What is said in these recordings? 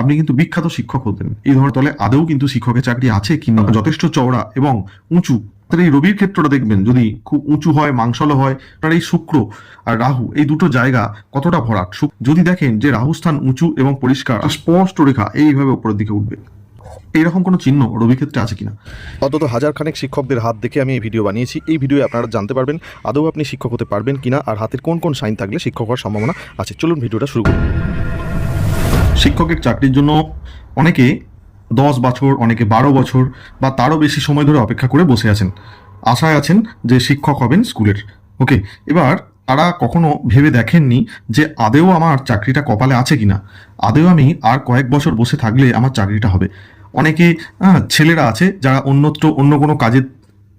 আপনি কিন্তু বিখ্যাত শিক্ষক হতেন। এই ধরনের তলে আদৌ কিন্তু শিক্ষকের চাকরি আছে কি না যথেষ্ট চওড়া এবং উঁচু। এই রবির ক্ষেত্রটা দেখবেন, যদি খুব উঁচু হয়, মাংসল হয় তার এই শুক্র আর রাহু, এই দুটো জায়গা কতটা ভরাট? যদি দেখেন যে রাহু স্থান উঁচু এবং পরিষ্কার স্পষ্ট রেখা এইভাবে উপরের দিকে উঠবে। এইরকম কোনো চিহ্ন রবি ক্ষেত্রে আছে কিনা? অন্তত হাজার খানেক শিক্ষকদের হাত দেখে আমি এই ভিডিও বানিয়েছি। এই ভিডিওয়ে আপনারা জানতে পারবেন, আদৌ আপনি শিক্ষক হতে পারবেন কিনা, আর হাতের কোন কোন সাইন থাকলে শিক্ষক হওয়ার সম্ভাবনা আছে। চলুন ভিডিওটা শুরু করুন শিক্ষকের চাকরির জন্য অনেকে দশ বছর, অনেকে বারো বছর বা তারও বেশি সময় ধরে অপেক্ষা করে বসে আছেন। আশায় আছেন যে শিক্ষক হবেন স্কুলের। ওকে, এবার তারা কখনো ভেবে দেখেননি যে আদেও আমার চাকরিটা কপালে আছে কিনা। আদেও আমি আর কয়েক বছর বসে থাকলে আমার চাকরিটা হবে। অনেকে ছেলেরা আছে যারা অন্যত্র অন্য কোনো কাজে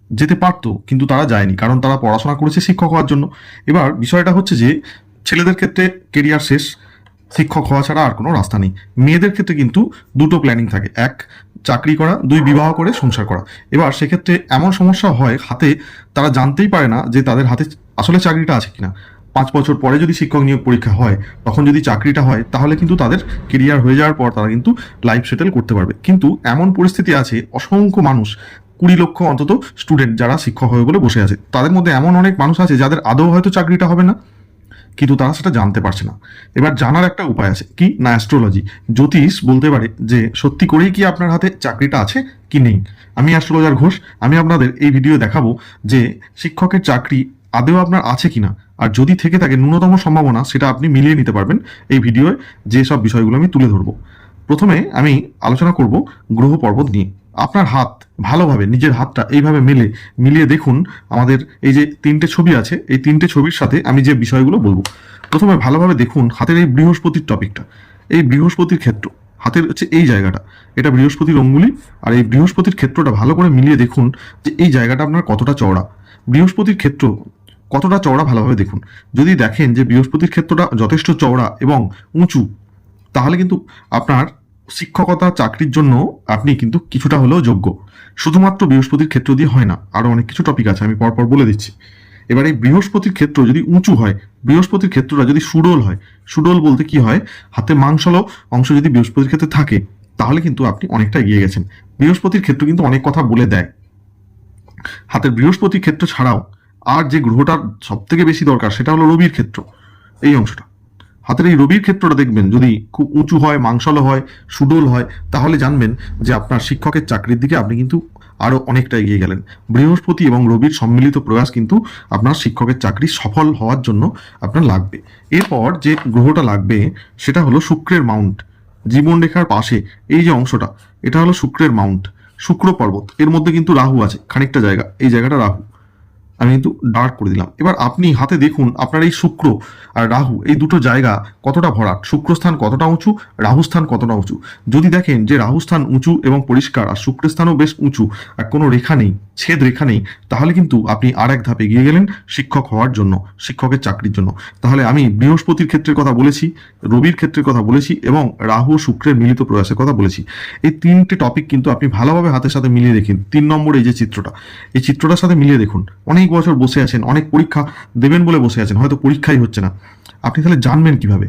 যেতে পারতো, কিন্তু তারা যায়নি কারণ তারা পড়াশোনা করেছে শিক্ষক হওয়ার জন্য। এবার বিষয়টা হচ্ছে যে ছেলেদের ক্ষেত্রে কেরিয়ার শেষ শিক্ষক হওয়া ছাড়া আর কোনো রাস্তা নেই। মেয়েদের ক্ষেত্রে কিন্তু দুটো প্ল্যানিং থাকে। এক, চাকরি করা, দুই, বিবাহ করে সংসার করা। এবার সেক্ষেত্রে এমন সমস্যা হয় হাতে, তারা জানতেই পারে না যে তাদের হাতে আসলে চাকরিটা আছে কিনা। পাঁচ বছর পরে যদি শিক্ষক নিয়োগ পরীক্ষা হয়, তখন যদি চাকরিটা হয়, তাহলে কিন্তু তাদের কেরিয়ার হয়ে যাওয়ার পর তারা কিন্তু লাইফ সেটেল করতে পারবে। কিন্তু এমন পরিস্থিতি আছে, অসংখ্য মানুষ, কুড়ি লক্ষ অন্তত স্টুডেন্ট যারা শিক্ষক হবে বলে বসে আছে। তাদের মধ্যে এমন অনেক মানুষ আছে যাদের আদৌ হয়তো চাকরিটা হবে না। কিন্তু তারা সেটা জানতে পারছে না। এবার জানার একটা উপায় আছে, কি? না অ্যাস্ট্রোলজি জ্যোতিষ বলতে পারে যে, সত্যি করেই কি আপনার হাতে চাকরিটা আছে কি নেই? আমি অ্যাস্ট্রোলজার ঘোষ, আমি আপনাদের এই ভিডিও দেখাবো যে, শিক্ষকের চাকরি আদেও আপনার আছে কিনা। আর যদি থেকে থাকে, ন্যূনতম সম্ভাবনা, সেটা আপনি মিলিয়ে নিতে পারবেন এই ভিডিওয়ে যে সব বিষয়গুলো আমি তুলে ধরবো। প্রথমে আমি আলোচনা করব গ্রহ পর্বত নিয়ে। আপনার হাত ভালোভাবে, নিজের হাতটা এইভাবে মেলে, মিলিয়ে দেখুন আমাদের এই যে তিনটে ছবি আছে, এই তিনটে ছবির সাথে আমি যে বিষয়গুলো বলব। প্রথমে ভালোভাবে দেখুন হাতের এই বৃহস্পতির টপিকটা এই বৃহস্পতির ক্ষেত্র, হাতের হচ্ছে এই জায়গাটা। এটা বৃহস্পতির অঙ্গুলি আর এই বৃহস্পতির ক্ষেত্রটা ভালো করে মিলিয়ে দেখুন যে এই জায়গাটা আপনার কতটা চওড়া। বৃহস্পতির ক্ষেত্র কতটা চওড়া ভালোভাবে দেখুন। যদি দেখেন যে বৃহস্পতির ক্ষেত্রটা যথেষ্ট চওড়া এবং উঁচু, তাহলে কিন্তু আপনার শিক্ষকতা, চাকরির জন্য আপনি কিন্তু কিছুটা হলেও যোগ্য। শুধুমাত্র বৃহস্পতির ক্ষেত্র দিয়ে হয় না আরও অনেক কিছু টপিক আছে, আমি পরপর বলে দিচ্ছি। এবার এই বৃহস্পতির ক্ষেত্র যদি উঁচু হয়, বৃহস্পতির ক্ষেত্রটা যদি সুডোল হয়, সুডোল বলতে কি হয়? হাতে মাংসল অংশ যদি বৃহস্পতির ক্ষেত্রে থাকে, তাহলে কিন্তু আপনি অনেকটা এগিয়ে গেছেন। বৃহস্পতির ক্ষেত্র কিন্তু অনেক কথা বলে দেয়। হাতের বৃহস্পতির ক্ষেত্র ছাড়াও, আর যে গ্রহটার সব থেকে বেশি দরকার, সেটা হলো রবির ক্ষেত্র। এই অংশটা। হাতের এই রবির ক্ষেত্রটা দেখবেন, যদি খুব উঁচু হয় মাংসল হয়, সুডোল হয়, তাহলে জানবেন যে আপনার শিক্ষকের চাকরির দিকে আপনি কিন্তু আরও অনেকটা এগিয়ে গেলেন। বৃহস্পতি এবং রবির সম্মিলিত প্রয়াস কিন্তু আপনার শিক্ষকের চাকরি সফল হওয়ার জন্য আপনার লাগবে। এরপর যে গ্রহটা লাগবে, সেটা হলো শুক্রের মাউন্ট। জীবনরেখার পাশে, এই যে অংশটা, এটা হলো শুক্রের মাউন্ট। শুক্র পর্বত, এর মধ্যে কিন্তু রাহু আছে, খানিকটা জায়গা, এই জায়গাটা রাহু। আমি কিন্তু ডার্ক করে দিলাম। এবার আপনি হাতে দেখুন আপনার এই শুক্র আর রাহু, এই দুটো জায়গা কতটা ভরাট? শুক্রস্থান কতটা উঁচু? রাহুস্থান কতটা উঁচু? যদি দেখেন যে রাহুস্থান উঁচু এবং পরিষ্কার আর শুক্রস্থানও বেশ উঁচু আর কোনো রেখা নেই, ছেদ রেখা নেই, তাহলে কিন্তু আপনি আর এক ধাপ এগিয়ে গেলেন শিক্ষক হওয়ার জন্য, শিক্ষকের চাকরির জন্য। তাহলে আমি বৃহস্পতির ক্ষেত্রের কথা বলেছি, রবির ক্ষেত্রের কথা বলেছি এবং রাহু শুক্রের মিলিত প্রয়াসের কথা বলেছি। এই তিনটে টপিক কিন্তু আপনি ভালোভাবে হাতের সাথে মিলিয়ে দেখুন তিন নম্বরে এই যে চিত্রটা, এই চিত্রটার সাথে মিলিয়ে দেখুন। অনেক বছর বসে আছেন, অনেক পরীক্ষা দেবেন বলে বসে আছেন, হয়তো পরীক্ষাই হচ্ছে না। আপনি তাহলে জানবেন কীভাবে?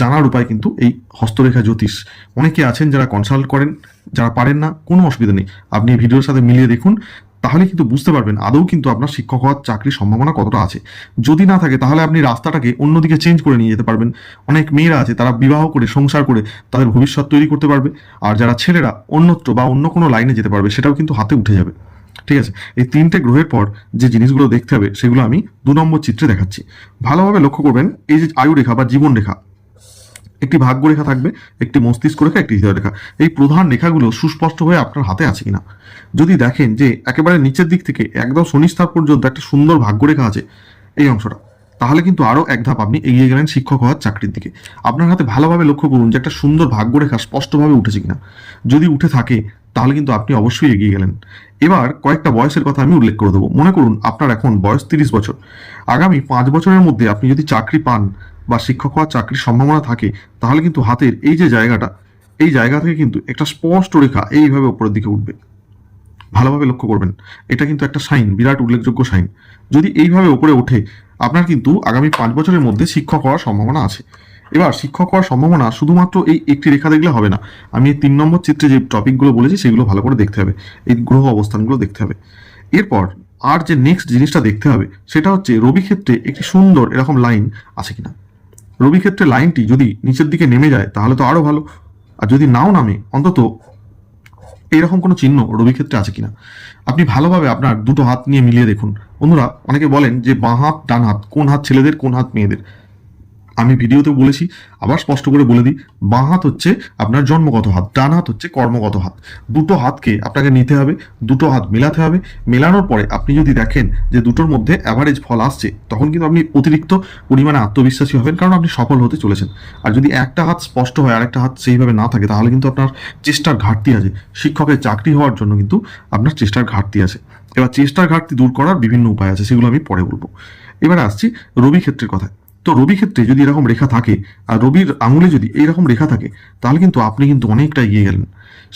জানার উপায় কিন্তু এই হস্তরেখা জ্যোতিষ। অনেকে আছেন যারা কনসাল্ট করেন, যারা পারেন না, কোনো অসুবিধা নেই। আপনি এই ভিডিওর সাথে মিলিয়ে দেখুন, তাহলে কিন্তু বুঝতে পারবেন আদৌ কিন্তু আপনার শিক্ষক হওয়ার চাকরির সম্ভাবনা কতটা আছে। যদি না থাকে, তাহলে আপনি রাস্তাটাকে অন্যদিকে চেঞ্জ করে নিয়ে যেতে পারবেন। অনেক মেয়েরা আছে, তারা বিবাহ করে, সংসার করে, তাদের ভবিষ্যৎ তৈরি করতে পারবে। আর যারা ছেলেরা অন্যত্র বা অন্য কোনো লাইনে যেতে পারবে, সেটাও কিন্তু হাতে উঠে যাবে। ঠিক আছে? এই তিনটে গ্রহের পর যে জিনিসগুলো দেখতে হবে, সেগুলো আমি দু নম্বর চিত্রে দেখাচ্ছি। ভালোভাবে লক্ষ্য করবেন, এই যে আয়ু রেখা বা জীবন রেখা, একটি ভাগ্য রেখা থাকবে, একটি মস্তিষ্ক রেখা, একটি হৃদয় রেখা। এই প্রধান রেখাগুলো সুস্পষ্ট হয়ে আপনার হাতে আছে কিনা। যদি দেখেন যে একেবারে নিচের দিক থেকে একদম শনিস্থান পর্যন্ত একটা সুন্দর ভাগ্য রেখা আছে, এই অংশটা। তাহলে কিন্তু আরও এক ধাপ আপনি এগিয়ে গেলেন শিক্ষক হওয়ার চাকরির দিকে। আপনার হাতে ভালোভাবে লক্ষ্য করুন যে একটা সুন্দর ভাগ্যরেখা স্পষ্টভাবে উঠেছে কিনা। যদি উঠে থাকে, তাহলে কিন্তু আপনি অবশ্যই এগিয়ে গেলেন। এবার কয়েকটা বয়সের কথা আমি উল্লেখ করে দেবো। মনে করুন, আপনার এখন বয়স তিরিশ বছর। আগামী পাঁচ বছরের মধ্যে আপনি যদি চাকরি পান বা শিক্ষক হওয়ার চাকরির সম্ভাবনা থাকে, তাহলে কিন্তু হাতের এই যে জায়গাটা, এই জায়গা থেকে কিন্তু একটা স্পষ্ট রেখা এইভাবে উপরের দিকে উঠবে। ভালোভাবে লক্ষ্য করবেন। এটা কিন্তু একটা সাইন, বিরাট উল্লেখযোগ্য সাইন। যদি এইভাবে উপরে ওঠে আপনার কিন্তু আগামী পাঁচ বছরের মধ্যে শিক্ষক হওয়ার সম্ভাবনা আছে। এবার শিক্ষক হওয়ার সম্ভাবনা শুধুমাত্র এই একটি রেখা দেখলে হবে না। আমি এই তিন নম্বর চিত্রে যে টপিকগুলো বলেছি, সেগুলো ভালো করে দেখতে হবে। এই গ্রহ অবস্থানগুলো দেখতে হবে। এরপর আর যে নেক্সট জিনিসটা দেখতে হবে, সেটা হচ্ছে রবি ক্ষেত্রে একটি সুন্দর এরকম লাইন আছে কিনা। রবি ক্ষেত্রে লাইনটি যদি নিচের দিকে নেমে যায়, তাহলে তো আরও ভালো। আর যদি নাও নামে, অন্তত এইরকম কোনো চিহ্ন রবি ক্ষেত্রে আছে কিনা? আপনি ভালোভাবে আপনার দুটো হাত নিয়ে মিলিয়ে দেখুন। অন্যরা অনেকে বলেন যে বাঁ হাত, ডান হাত, কোন হাত ছেলেদের, কোন হাত মেয়েদের? আমি ভিডিওতে বলেছি, আবার স্পষ্ট করে বলে দিই, বাঁ হাত হচ্ছে আপনার জন্মগত হাত, ডান হাত হচ্ছে কর্মগত হাত। দুটো হাতকে আপনাকে নিতে হবে, দুটো হাত মেলাতে হবে। মেলানোর পরে আপনি যদি দেখেন যে দুটোর মধ্যে অ্যাভারেজ ফল আসছে, তখন কিন্তু আপনি অতিরিক্ত পরিমাণে আত্মবিশ্বাসী হবেন, কারণ আপনি সফল হতে চলেছেন। আর যদি একটা হাত স্পষ্ট হয়, আরেকটা হাত সেইভাবে না থাকে, তাহলে কিন্তু আপনার চেষ্টার ঘাটতি আছে। শিক্ষকের চাকরি হওয়ার জন্য কিন্তু আপনার চেষ্টার ঘাটতি আছে। এবার চেষ্টার ঘাটতি দূর করার বিভিন্ন উপায় আছে, সেগুলো আমি পরে বলব। এবারে আসছি রবি ক্ষেত্রের কথায়। তো রবি ক্ষেত্রে যদি এরকম রেখা থাকে, আর রবির আঙুলে যদি এইরকম রেখা থাকে, তাহলে কিন্তু আপনি কিন্তু অনেকটা এগিয়ে গেলেন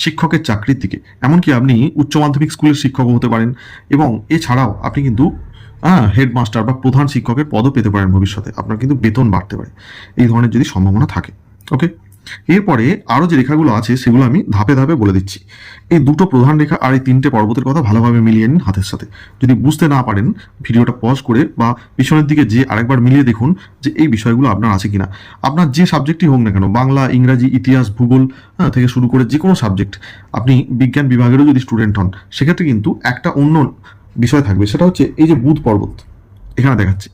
শিক্ষকের চাকরির দিকে। এমনকি আপনি উচ্চ মাধ্যমিক স্কুলের শিক্ষকও হতে পারেন এবং এছাড়াও আপনি কিন্তু হ্যাঁ হেডমাস্টার বা প্রধান শিক্ষকের পদও পেতে পারেন ভবিষ্যতে। আপনার কিন্তু বেতন বাড়তে পারে। এই ধরনের যদি সম্ভাবনা থাকে ওকে এরপরে আরও যে রেখাগুলো আছে সেগুলো আমি ধাপে ধাপে বলে দিচ্ছি। এই দুটো প্রধান রেখা আর এই তিনটে পর্বতের কথা ভালোভাবে মিলিয়ে নিন হাতের সাথে। যদি বুঝতে না পারেন ভিডিওটা পজ করে বা পিছনের দিকে যে আরেকবার মিলিয়ে দেখুন যে এই বিষয়গুলো আপনার আছে কিনা। আপনার যে সাবজেক্টই হোক না কেন বাংলা ইংরাজি ইতিহাস ভূগোল হ্যাঁ, থেকে শুরু করে যে কোনো সাবজেক্ট আপনি বিজ্ঞান বিভাগেরও যদি স্টুডেন্ট হন সেক্ষেত্রে কিন্তু একটা অন্য বিষয় থাকবে সেটা হচ্ছে এই যে বুধ পর্বত। এখানে দেখাচ্ছি।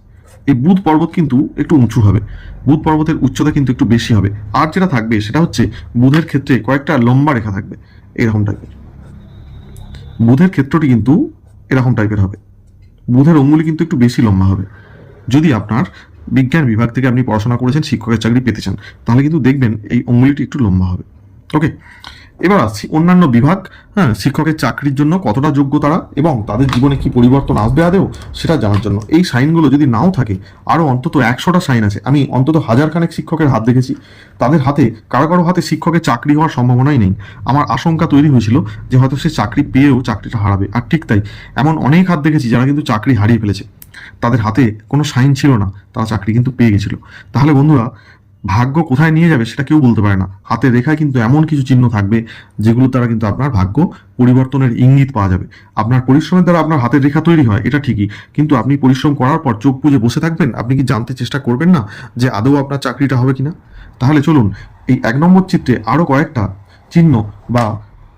এই বুধ পর্বত কিন্তু একটু উঁচু হবে। বুধ পর্বতের উচ্চতা কিন্তু একটু বেশি হবে। আর যেটা থাকবে সেটা হচ্ছে বুধের ক্ষেত্রে কয়েকটা লম্বা রেখা থাকবে। এরকম টাইপের। বুধের ক্ষেত্রটি কিন্তু এরকম টাইপের হবে। বুধের অঙ্গুলি কিন্তু একটু বেশি লম্বা হবে। যদি আপনার বিজ্ঞান বিভাগ থেকে আপনি পড়াশোনা করেছেন, শিক্ষকের চাকরি পেতে চান, তাহলে কিন্তু দেখবেন এই অঙ্গুলিটি একটু লম্বা হবে। ওকে এবার আসছি অন্যান্য বিভাগ। হ্যাঁ শিক্ষকের চাকরির জন্য কতটা যোগ্য তারা এবং তাদের জীবনে কি পরিবর্তন আসবে আদেও সেটা জানার জন্য। এই সাইনগুলো যদি নাও থাকে আরও অন্তত একশোটা সাইন আছে। আমি অন্তত হাজার খানেক শিক্ষকের হাত দেখেছি। তাদের হাতে, কারও কারও হাতে শিক্ষকের চাকরি হওয়ার সম্ভাবনাই নেই। আমার আশঙ্কা তৈরি হয়েছিল যে হয়তো সে চাকরি পেয়েও চাকরিটা হারাবে। আর ঠিক তাই, এমন অনেক হাত দেখেছি যারা কিন্তু চাকরি হারিয়ে ফেলেছে। তাদের হাতে কোনো সাইন ছিল না, তারা চাকরি কিন্তু পেয়ে গেছিল। তাহলে বন্ধুরা ভাগ্য কোথায় নিয়ে যাবে সেটা কেউ বলতে পারে না। হাতের রেখায় কিন্তু এমন কিছু চিহ্ন থাকবে যেগুলো দ্বারা কিন্তু আপনার ভাগ্য পরিবর্তনের ইঙ্গিত পাওয়া যাবে। আপনার পরিশ্রমের দ্বারা আপনার হাতের রেখা তৈরি হয়, এটা ঠিকই। কিন্তু আপনি পরিশ্রম করার পর চোখ বুজে বসে থাকবেন? আপনি কি জানতে চেষ্টা করবেন না যে আদৌ আপনার চাকরিটা হবে কিনা? তাহলে চলুন, এই এক নম্বর চিত্রে আরও কয়েকটা চিহ্ন বা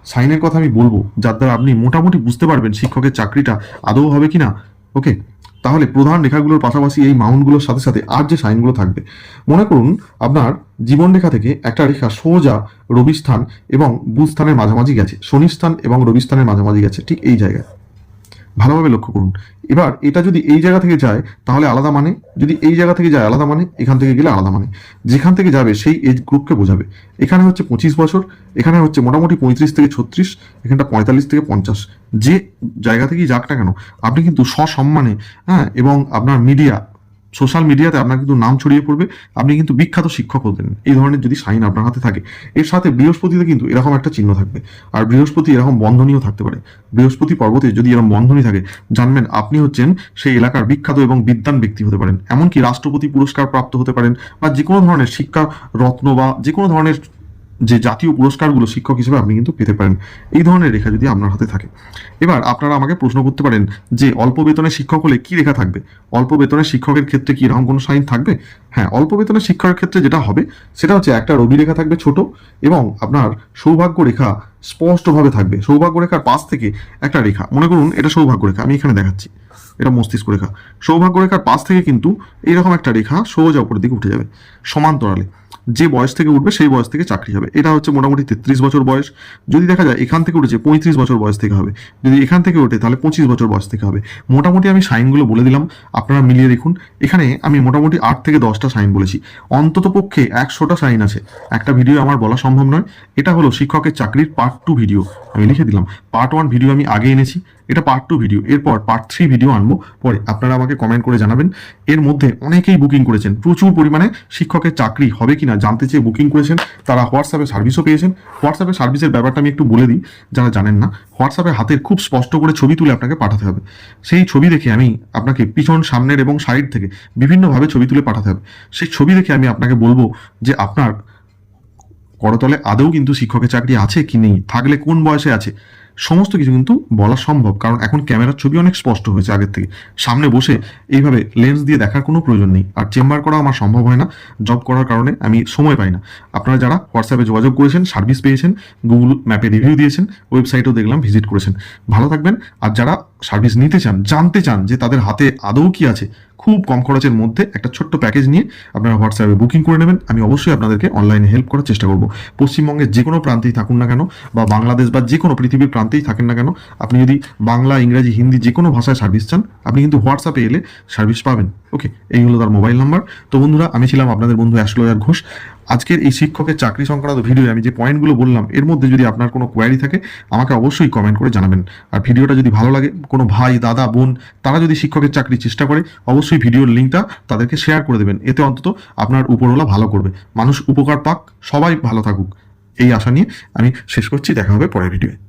সাইনের কথা আমি বলব, যার দ্বারা আপনি মোটামুটি বুঝতে পারবেন শিক্ষকের চাকরিটা আদৌ হবে কিনা। ওকে তাহলে প্রধান রেখাগুলোর পাশাপাশি এই মাউন্টগুলোর সাথে সাথে আর যে সাইনগুলো থাকবে, মনে করুন আপনার জীবন রেখা থেকে একটা রেখা সোজা রবি স্থান এবং বুধ স্থানের মাঝামাঝি গেছে শনি স্থান এবং রবিস্থানের মাঝামাঝি গেছে, ঠিক এই জায়গায়। ভালোভাবে লক্ষ্য করুন। এবার এটা যদি এই জায়গা থেকে যায়, তাহলে আলাদা মানে? যদি এই জায়গা থেকে যায়, আলাদা মানে? এখান থেকে গেলে আলাদা মানে। যেখান থেকে যাবে, সেই এজ গ্রুপকে বোঝাবে। এখানে হচ্ছে পঁচিশ বছর, এখানে হচ্ছে মোটামুটি পঁয়ত্রিশ থেকে ছত্রিশ, এখানটা পঁয়তাল্লিশ থেকে পঞ্চাশ। যে জায়গা থেকেই যাক না কেন, আপনি কিন্তু সসম্মানে হ্যাঁ এবং আপনার মিডিয়া সোশ্যাল মিডিয়াতে আপনার কিন্তু নাম ছড়িয়ে পড়বে, আপনি কিন্তু বিখ্যাত শিক্ষক হতেন এই ধরনের যদি সাইন আপনার হাতে থাকে, এর সাথে বৃহস্পতিতে কিন্তু এরকম একটা চিহ্ন থাকবে। আর বৃহস্পতি এরকম বন্ধনীয় থাকতে পারে। বৃহস্পতি পর্বতে যদি এরকম বন্ধনী থাকে, জানবেন আপনি হচ্ছেন সেই এলাকার বিখ্যাত এবং বিদ্যান ব্যক্তি হতে পারেন। এমনকি রাষ্ট্রপতি পুরস্কার প্রাপ্ত হতে পারেন, বা যে কোনো ধরনের শিক্ষা, রত্ন বা যে কোনো ধরনের যে জাতীয় পুরস্কারগুলো শিক্ষক হিসেবে আপনি কিন্তু পেতে পারেন। এই ধরনের রেখা যদি আপনার হাতে থাকে। এবার আপনারা আমাকে প্রশ্ন করতে পারেন যে অল্প বেতনের শিক্ষক হলে কি রেখা থাকবে? অল্প বেতনের শিক্ষকের ক্ষেত্রে কি এরকম কোনো সাইন থাকবে? হ্যাঁ অল্প বেতনের শিক্ষকের ক্ষেত্রে যেটা হবে, সেটা হচ্ছে একটা রবি রেখা থাকবে ছোট এবং আপনার সৌভাগ্য রেখা স্পষ্টভাবে থাকবে। সৌভাগ্য রেখার পাশ থেকে একটা রেখা। মনে করুন এটা সৌভাগ্য রেখা, আমি এখানে দেখাচ্ছি। এটা মস্তিষ্ক রেখা। সৌভাগ্য রেখার পাশ থেকে কিন্তু এইরকম একটা রেখা সোজা উপরের দিকে উঠে যাবে, সমান্তরালে। যে বয়স থেকে উঠবে সেই বয়স থেকে চাকরি হবে। এটা হচ্ছে মোটামুটি তেত্রিশ বছর বয়স। যদি দেখা যায় এখান থেকে উঠেছে পঁয়ত্রিশ বছর বয়স থেকে হবে। যদি এখান থেকে ওঠে তাহলে পঁচিশ বছর বয়স থেকে হবে। মোটামুটি আমি সাইনগুলো বলে দিলাম, আপনারা মিলিয়ে দেখুন। এখানে আমি মোটামুটি আট থেকে দশটা সাইন বলেছি। অন্তত পক্ষে একশোটা সাইন আছে। একটা ভিডিও আমার বলা সম্ভব নয়। এটা হলো শিক্ষকের চাকরির পার্ট টু ভিডিও। আমি লিখে দিলাম। পার্ট ওয়ান ভিডিও আমি আগে এনেছি। এটা পার্ট টু ভিডিও এরপর পার্ট থ্রি ভিডিও আনব। পরে আপনারা আমাকে কমেন্ট করে জানাবেন। এর মধ্যে অনেকেই বুকিং করেছেন। প্রচুর পরিমাণে শিক্ষকের চাকরি হবে কি না জানতে চেয়ে বুকিং করেছেন। তারা হোয়াটসঅ্যাপে সার্ভিসও পেয়েছেন। হোয়াটসঅ্যাপে সার্ভিসের ব্যাপারটা আমি একটু বলে দিই, যারা জানেন না। হোয়াটসঅ্যাপে হাতের খুব স্পষ্ট করে ছবি তুলে আপনাকে পাঠাতে হবে। সেই ছবি দেখে আমি আপনাকে পিছন, সামনের এবং সাইড থেকে বিভিন্নভাবে ছবি তুলে পাঠাতে হবে। সেই ছবি দেখে আমি আপনাকে বলব যে আপনার করতলে আদৌ কিন্তু শিক্ষকের চাকরি আছে কি নেই? থাকলে কোন বয়সে আছে? সমস্ত কিছু কিন্তু বলা সম্ভব। কারণ এখন ক্যামেরার ছবি অনেক স্পষ্ট হয়েছে আগের থেকে। সামনে বসে এইভাবে লেন্স দিয়ে দেখার কোনো প্রয়োজন নেই। আর চেম্বার করা আমার সম্ভব হয় না। জব করার কারণে আমি সময় পাই না। আপনারা যারা হোয়াটসঅ্যাপে যোগাযোগ করেছেন সার্ভিস পেয়েছেন গুগল ম্যাপে রিভিউ দিয়েছেন ওয়েবসাইটেও দেখলাম ভিজিট করেছেন, ভালো থাকবেন। আর যারা সার্ভিস নিতে চান, জানতে চান যে তাদের হাতে আদৌ কি আছে, খুব কম খরচের মধ্যে একটা ছোট্ট প্যাকেজ নিয়ে আপনারা হোয়াটসঅ্যাপে বুকিং করে নেবেন। আমি অবশ্যই আপনাদেরকে অনলাইনে হেল্প করার চেষ্টা করব। পশ্চিমবঙ্গের যে কোনো প্রান্তেই থাকুন না কেন, বা বাংলাদেশ বা যে কোনো পৃথিবীর প্রান্তেই থাকেন না কেন, আপনি যদি বাংলা, ইংরাজি, হিন্দি যে কোনো ভাষায় সার্ভিস চান, আপনি কিন্তু হোয়াটসঅ্যাপে এলে সার্ভিস পাবেন। ওকে এই হলো তার মোবাইল নাম্বার তো বন্ধুরা, আমি ছিলাম আপনাদের বন্ধু অ্যাস্ট্রোলজার ঘোষ। আজকের এই শিক্ষকের চাকরি সংক্রান্ত ভিডিও আমি যে পয়েন্টগুলো বললাম, এর মধ্যে যদি আপনার কোনো কোয়ারি থাকে, আমাকে অবশ্যই কমেন্ট করে জানাবেন। আর ভিডিওটা যদি ভালো লাগে, কোনো ভাই, দাদা, বোন, তারা যদি শিক্ষকের চাকরির চেষ্টা করে, অবশ্যই ভিডিওর লিঙ্কটা তাদেরকে শেয়ার করে দেবেন। এতে অন্তত আপনার উপরওয়ালা ভালো করবে। মানুষ উপকার পাক, সবাই ভালো থাকুক। এই আশা নিয়ে আমি শেষ করছি। দেখা হবে পরের ভিডিওয়ে